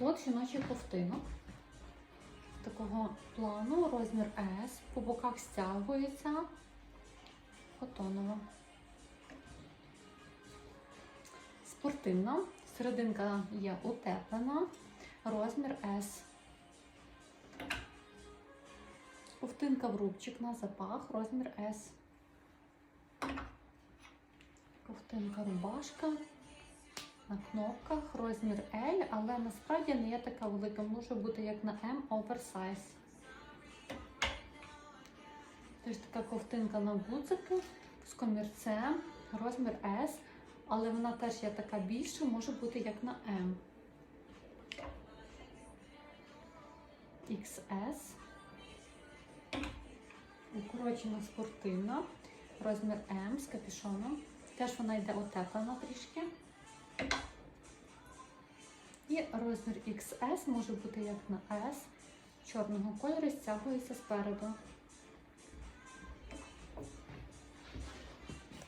Лот жіночих ковтинок. Такого плану, розмір S, по боках стягується. Котонова. Спортивна. Серединка є утеплена. Розмір S. Ковтинка в рубчик на запах, розмір S. Ковтинка рубашка на кнопках, розмір L, але насправді не є така велика, може бути як на M оверсайз. Теж така ковтинка на гудзики з комірцем, розмір S, але вона теж є така більша, може бути як на M. XS. Укорочена спортивна, розмір М з капюшоном. Теж вона йде утеплена трішки. І розмір XS може бути як на S, чорного кольору, стягується спереду.